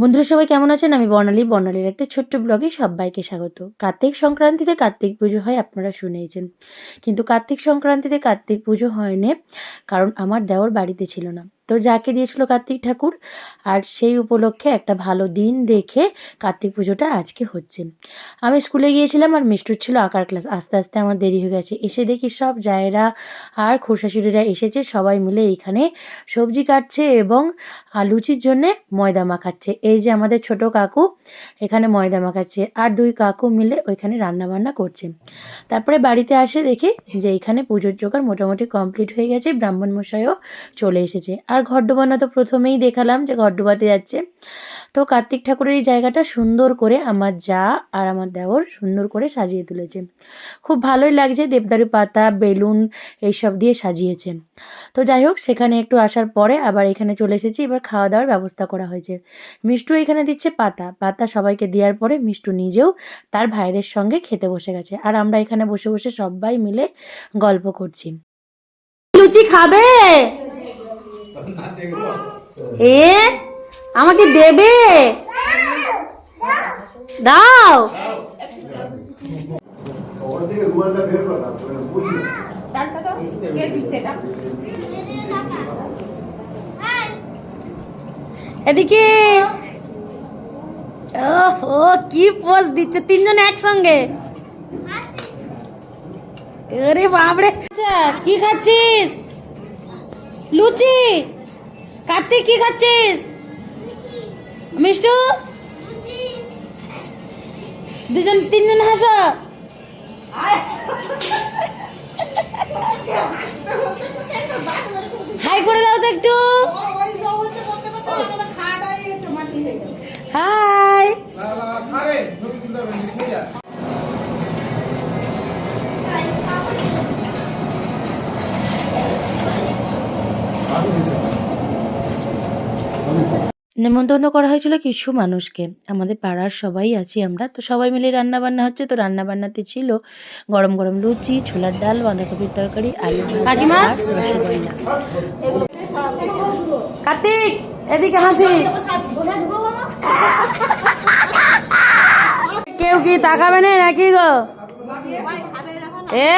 বন্ধুরা, সবাই কেমন আছেন? আমি বর্ণালী। বর্ণালীর একটা ছোট্ট ব্লগে সবাইকে স্বাগত। কার্তিক সংক্রান্তিতে কার্তিক পুজো হয়, আপনারা শুনেছেন কিন্তু কার্তিক সংক্রান্তিতে কার্তিক পুজো হয়নি, কারণ আমার দেওর বাড়িতে ছিল না। তো যাকে দিয়েছিল কার্তিক ঠাকুর, আর সেই উপলক্ষে একটা ভালো দিন দেখে কার্তিক পুজোটা আজকে হচ্ছে। আমি স্কুলে গিয়েছিলাম আর মিষ্টুর ছিল আঁকার ক্লাস আস্তে আস্তে আমার দেরি হয়ে গেছে। এসে দেখি সব জায়েরা আর খোসাশুড়িরা এসেছে, সবাই মিলে এইখানে সবজি কাটছে এবং লুচির জন্যে ময়দা মাখাচ্ছে। এই যে আমাদের ছোট কাকু, এখানে ময়দা মাখাচ্ছে আর দুই কাকু মিলে ওইখানে রান্না বান্না করছে। তারপরে বাড়িতে আসে দেখি যে এখানে পুজোর জোগাড় মোটামুটি কমপ্লিট হয়ে গেছে, ব্রাহ্মণ মশাইও চলে এসেছে। আর ঘর ডোবানো তো প্রথমেই দেখালাম যে ঘর ডোবাতে যাচ্ছে। তো কার্তিক ঠাকুরের এই জায়গাটা সুন্দর করে আমার যা আর আমার দেওর সুন্দর করে সাজিয়ে তুলেছে। খুব ভালোই লাগছে দেবদারু পাতা, বেলুন এইসব দিয়ে সাজিয়েছে। তো যাই হোক, সেখানে একটু আসার পরে আবার এখানে চলে এসেছি, এবার খাওয়া দাওয়ার ব্যবস্থা করা হয়েছে। মিষ্টু এখানে দিচ্ছে পাতা। পাতা সবাইকে দেওয়ার পরে মিষ্টু নিজেও তার ভাইদের সঙ্গে খেতে বসে গেছে। আর আমরা এখানে বসে বসে সবাই মিলে গল্প করছি। লুচি খাবে? এ? আমাকে দেবে? দাও। এদিকে। ও কি পোজ দিচ্ছে? তিনজন একসঙ্গে। আরে বাপরে। আচ্ছা, কি খাচ্ছিস? লুচি। কার্তিক কি খাচ্ছিস? মিষ্টু? দুজন তিনজন হাসো। হাই করে দাও তো একটু। নেমন্তন্ন করা হয়েছিল কিছু মানুষকে। আমাদের পাড়ার সবাই আছি আমরা। তো সবাই মিলে রান্না বান্না হচ্ছে। তো রান্না বান্নাতে ছিল গরম গরম লুচি ছোলার ডাল বাঁধাকপির তরকারি আলু রসগোল্লা। কার্তিক এদিকে হাসি। কেউ কি তাকাবে না নাকি গো? এ?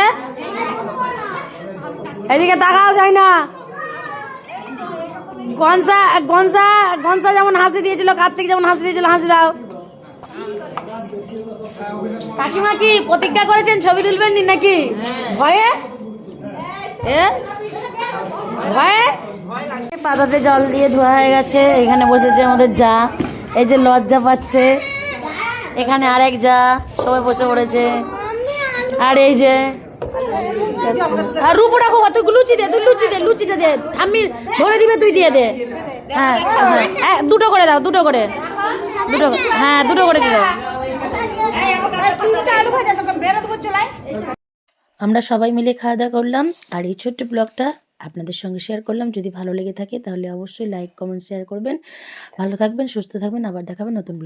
এদিকে তাকাও যায় না গনসা গনসা গনসা যেমন হাসি দিয়েছিল, কার্তিক যেমন হাসি দিয়েছিল, হাসি দাও। কাকিমা কি প্রতিজ্ঞা করেছেন, ছবি তুলবেন নি নাকি? ভয়ে? ভয়ে? পাতাতে জল দিয়ে ধোয়া হয়ে গেছে, এখানে বসেছে আমাদের যা। এই যে লজ্জা পাচ্ছে। এখানে আরেক যা, সবাই বসে পড়েছে। আর এই যে আর রূপ রাখো তুই লুচি দে তুই লুচি দে লুচি দে দে। ধরে দিবে তুই দিয়ে দে। হ্যাঁ হ্যাঁ, হ্যাঁ দুটো করে দাও দুটো করে। দুটো হ্যাঁ দুটো করে দাও। আমরা সবাই মিলে খাওয়া দাওয়া করলাম আর এই ছোট্ট ব্লগটা আপনাদের সঙ্গে শেয়ার করলাম। যদি ভালো লেগে থাকে তাহলে অবশ্যই লাইক কমেন্ট শেয়ার করবেন। ভালো থাকবেন সুস্থ থাকবেন আবার দেখাবেন নতুন।